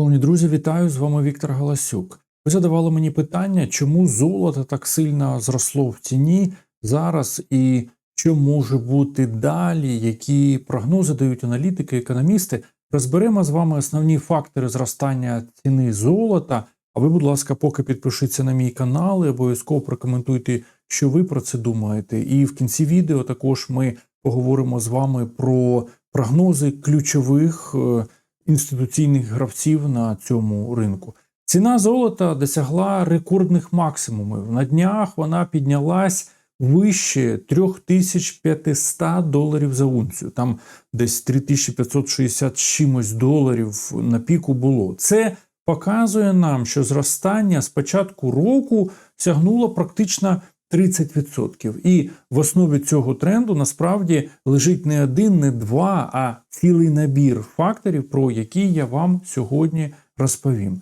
Шановні друзі, вітаю з вами Віктор Галасюк. Ви задавали мені питання, чому золото так сильно зросло в ціні зараз, і що може бути далі, які прогнози дають аналітики, економісти. Розберемо з вами основні фактори зростання ціни золота. А ви, будь ласка, поки підпишіться на мій канал і обов'язково прокоментуйте, що ви про це думаєте. І в кінці відео також ми поговоримо з вами про прогнози ключових е, інституційних гравців на цьому ринку. Ціна золота досягла рекордних максимумів. На днях вона піднялась вище 3500 доларів за унцію. Там десь 3560 чимось доларів на піку було. Це показує нам, що зростання з початку року сягнуло практично 30%. І в основі цього тренду насправді лежить не один, не два, а цілий набір факторів, про які я вам сьогодні розповім.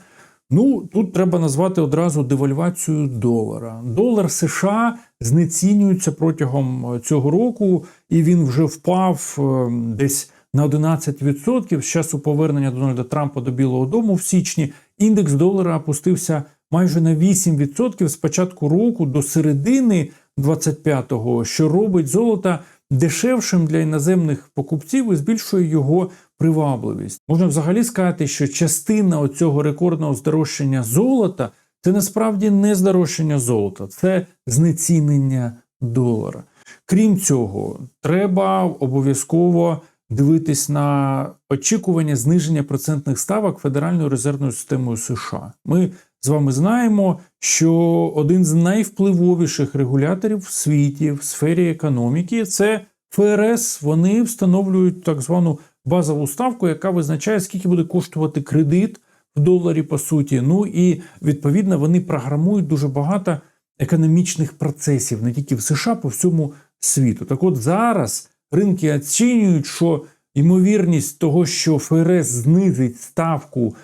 Ну, тут треба назвати одразу девальвацію долара. Долар США знецінюється протягом цього року, і він вже впав е, десь на 11% з часу повернення Дональда Трампа до Білого Дому в січні. Індекс долара опустився майже на 8% з початку року до середини 25-го, що робить золото дешевшим для іноземних покупців і збільшує його привабливість. Можна взагалі сказати, що частина оцього рекордного здорожчання золота це насправді не здорожчання золота, це знецінення долара. Крім цього, треба обов'язково дивитись на очікування зниження процентних ставок Федеральною резервною системою США. Ми з вами знаємо, що один з найвпливовіших регуляторів в світі в сфері економіки це ФРС. Вони встановлюють так звану базову ставку, яка визначає, скільки буде коштувати кредит в доларі, по суті. Ну і відповідно вони програмують дуже багато економічних процесів не тільки в США, по всьому світу. Так от зараз ринки оцінюють, що ймовірність того, що ФРС знизить ставку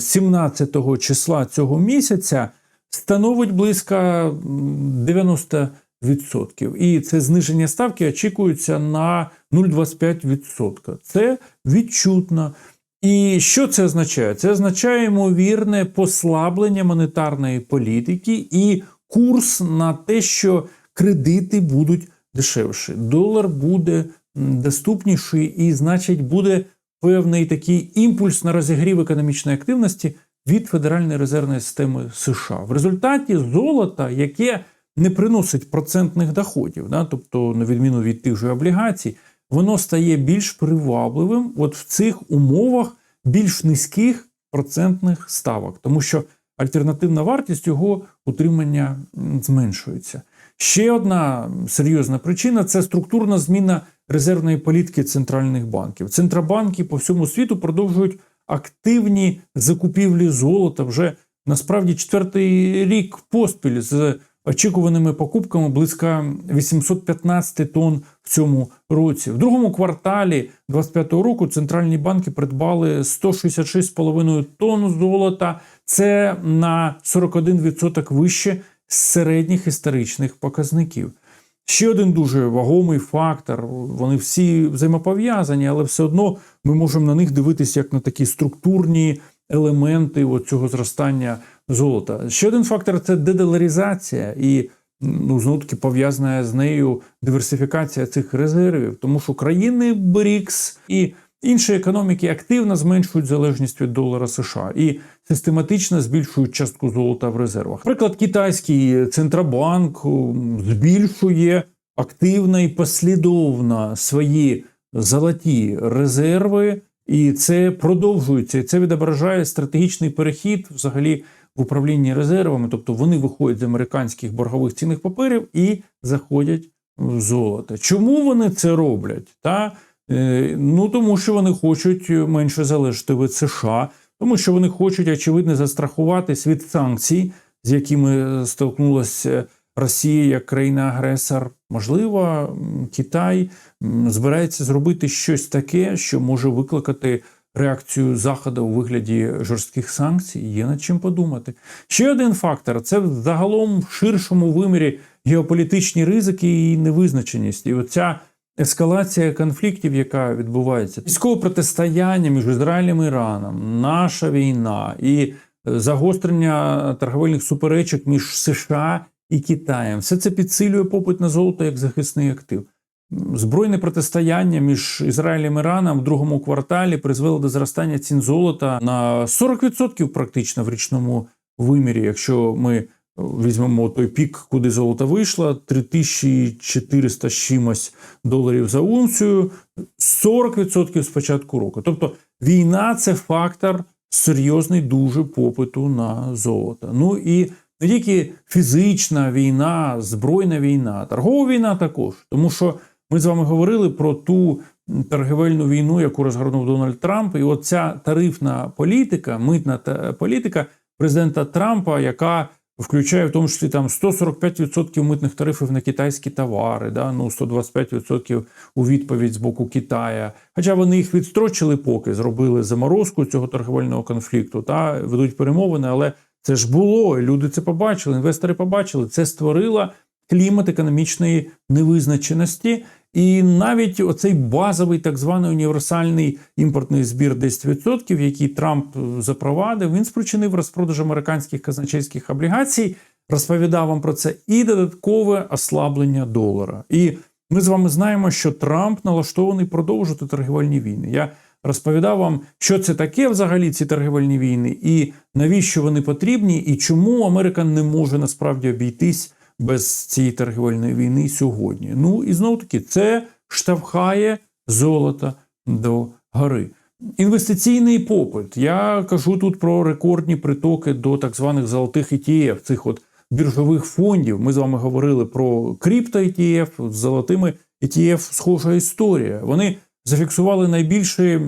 17 е, числа цього місяця, становить близько 90%. І це зниження ставки очікується на 0,25%. Це відчутно. І що це означає? Це означає ймовірне послаблення монетарної політики і курс на те, що кредити будуть дешевші. Долар буде доступніший і, значить, буде певний такий імпульс на розігрів економічної активності від Федеральної резервної системи США. В результаті золота, яке не приносить процентних доходів, да, тобто, на відміну від тих же облігацій, воно стає більш привабливим от в цих умовах більш низьких процентних ставок, тому що альтернативна вартість його утримання зменшується. Ще одна серйозна причина це структурна зміна резервної політики центральних банків. Центробанки по всьому світу продовжують активні закупівлі золота вже насправді четвертий рік поспіль з очікуваними покупками близько 815 тонн в цьому році. В другому кварталі 2025 року центральні банки придбали 166,5 тонн золота. Це на 41% вище середніх історичних показників. Ще один дуже вагомий фактор. Вони всі взаємопов'язані, але все одно ми можемо на них дивитися як на такі структурні елементи цього зростання золота. Ще один фактор це дедоларизація і ну, знову таки пов'язана з нею диверсифікація цих резервів, тому що країни БРІКС і інші економіки активно зменшують залежність від долара США і систематично збільшують частку золота в резервах. Наприклад, китайський центробанк збільшує активно і послідовно свої золоті резерви. І це продовжується, це відображає стратегічний перехід взагалі в управлінні резервами. Тобто вони виходять з американських боргових цінних паперів і заходять в золото. Чому вони це роблять? Та ну тому, що вони хочуть менше залежати від США, тому що вони хочуть очевидно застрахуватись від санкцій, з якими столкнулася Росія як країна-агресор. Можливо, Китай збирається зробити щось таке, що може викликати реакцію Заходу у вигляді жорстких санкцій. Є над чим подумати. Ще один фактор це загалом в ширшому вимірі геополітичні ризики і невизначеність. І оця ескалація конфліктів, яка відбувається, військове протистояння між Ізраїлем і Іраном, наша війна і е, загострення торговельних суперечок між США і Китаєм, все це підсилює попит на золото як захисний актив. Збройне протистояння між Ізраїлем і Іраном в другому кварталі призвело до зростання цін золота на 40% практично в річному вимірі. Якщо ми візьмемо той пік, куди золото вийшло, 3400 чимось доларів за унцію, 40% з початку року. Тобто війна це фактор серйозний дуже попиту на золото. Ну і не тільки фізична війна, збройна війна, торгова війна також, тому що. Ми з вами говорили про ту торгівельну війну, яку розгорнув Дональд Трамп, і оця тарифна політика, митна політика президента Трампа, яка включає в тому числі там 145% митних тарифів на китайські товари, да, ну 125% у відповідь з боку Китая. Хоча вони їх відстрочили, поки зробили заморозку цього торгівельного конфлікту та ведуть перемовини, але це ж було, люди це побачили, інвестори побачили. Це створило клімат економічної невизначеності. І навіть оцей базовий так званий універсальний імпортний збір 10%, який Трамп запровадив, він спричинив розпродаж американських казначейських облігацій, розповідав вам про це, і додаткове ослаблення долара. І ми з вами знаємо, що Трамп налаштований продовжувати торгівельні війни. Я розповідав вам, що це таке взагалі ці торгівельні війни, і навіщо вони потрібні, і чому Америка не може насправді обійтись без цієї торгівельної війни сьогодні. Ну і знову таки, це штовхає золото до гори. Інвестиційний попит. Я кажу тут про рекордні притоки до так званих золотих ETF, цих от біржових фондів. Ми з вами говорили про крипто ETF, з золотими ETF схожа історія. Вони зафіксували найбільші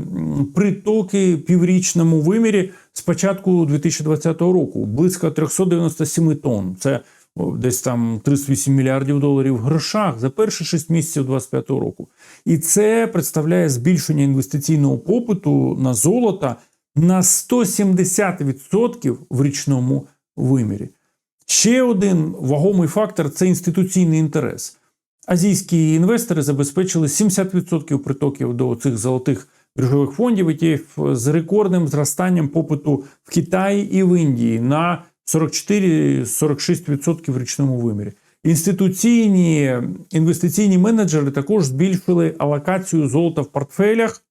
притоки в піврічному вимірі з початку 2020 року близько 397 тонн. Це десь там 38 мільярдів доларів в грошах за перші 6 місяців 2025 року. І це представляє збільшення інвестиційного попиту на золото на 170% в річному вимірі. Ще один вагомий фактор це інституційний інтерес. Азійські інвестори забезпечили 70% притоків до цих золотих біржових фондів ETF з рекордним зростанням попиту в Китаї і в Індії на 44-46% в річному вимірі. Інституційні інвестиційні менеджери також збільшили алокацію золота в портфелях,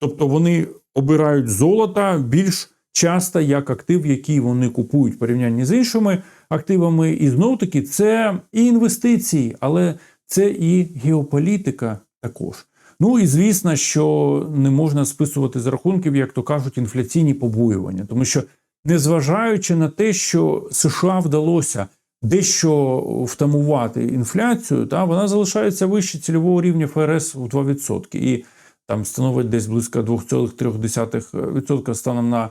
тобто вони обирають золото більш часто як актив, який вони купують в порівнянні з іншими активами. І знов таки це і інвестиції, але це і геополітика також. Ну і звісно, що не можна списувати з рахунків, як то кажуть, інфляційні побоювання, тому що незважаючи на те, що США вдалося дещо втамувати інфляцію, та вона залишається вище цільового рівня ФРС у 2%. І там становить десь близько 2,3% станом на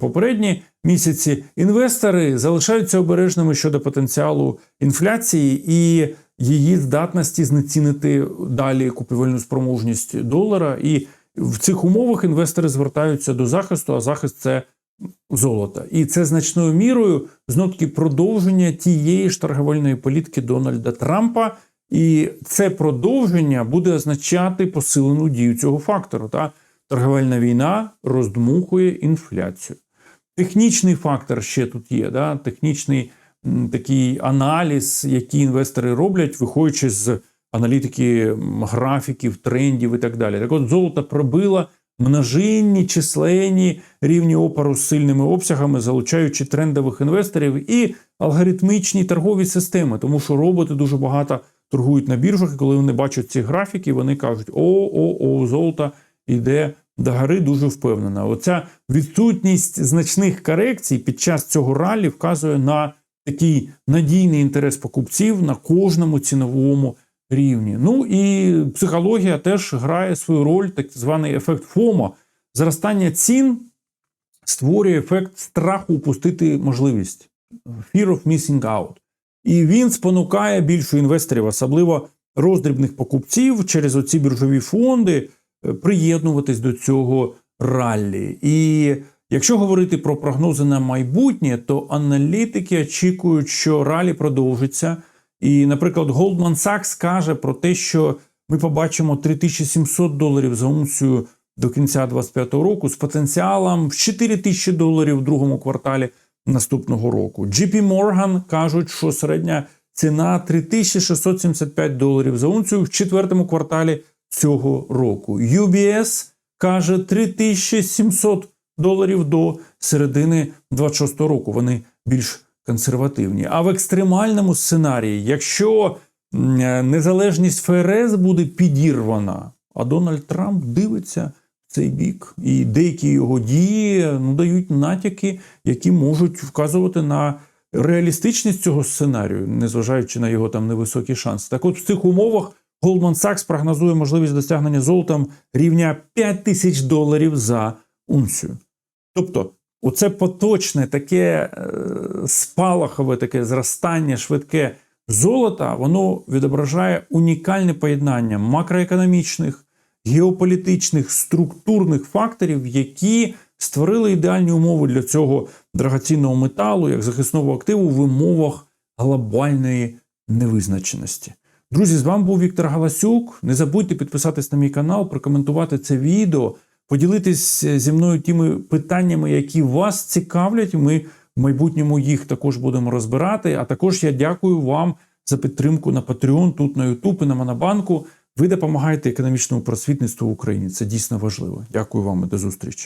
попередні місяці. Інвестори залишаються обережними щодо потенціалу інфляції і її здатності знецінити далі купівельну спроможність долара. І в цих умовах інвестори звертаються до захисту, а захист це золота. І це значною мірою знов таки продовження тієї ж торговельної політики Дональда Трампа. І це продовження буде означати посилену дію цього фактору. Та торговельна війна роздмухує інфляцію. Технічний фактор ще тут є. Да? Технічний такий аналіз, який інвестори роблять, виходячи з аналітики графіків, трендів і так далі. Так от золото пробило множинні численні рівні опору з сильними обсягами, залучаючи трендових інвесторів і алгоритмічні торгові системи, тому що роботи дуже багато торгують на біржах, і коли вони бачать ці графіки, вони кажуть: о, о, о, золото йде до гори дуже впевнена. Оця відсутність значних корекцій під час цього ралі вказує на такий надійний інтерес покупців на кожному ціновому рівні. Ну і психологія теж грає свою роль, так званий ефект ФОМО. Зростання цін створює ефект страху упустити можливість fear of missing out. І він спонукає більше інвесторів, особливо роздрібних покупців через оці біржові фонди, е, приєднуватись до цього раллі. І якщо говорити про прогнози на майбутнє, то аналітики очікують, що ралі продовжиться. І, наприклад, Goldman Sachs каже про те, що ми побачимо 3700 доларів за унцію до кінця 2025 року з потенціалом в 4000 доларів в другому кварталі наступного року. JP Morgan кажуть, що середня ціна 3675 доларів за унцію в четвертому кварталі цього року. UBS каже 3700 доларів до середини 26 року. Вони більш консервативні. А в екстремальному сценарії, якщо е, незалежність ФРС буде підірвана, а Дональд Трамп дивиться в цей бік, і деякі його дії ну, дають натяки, які можуть вказувати на реалістичність цього сценарію, незважаючи на його там невисокі шанси. Так от в цих умовах Goldman Sachs прогнозує можливість досягнення золотом рівня 5 тисяч доларів за унцію. Тобто, оце поточне таке е, спалахове таке зростання швидке золота, воно відображає унікальне поєднання макроекономічних, геополітичних, структурних факторів, які створили ідеальні умови для цього драгоцінного металу як захисного активу в умовах глобальної невизначеності. Друзі, з вами був Віктор Галасюк. Не забудьте підписатись на мій канал, прокоментувати це відео, поділитись зі мною тими питаннями, які вас цікавлять. Ми в майбутньому їх також будемо розбирати. А також я дякую вам за підтримку на Patreon, тут на YouTube і на Монобанку. Ви допомагаєте економічному просвітництву в Україні. Це дійсно важливо. Дякую вам і до зустрічі.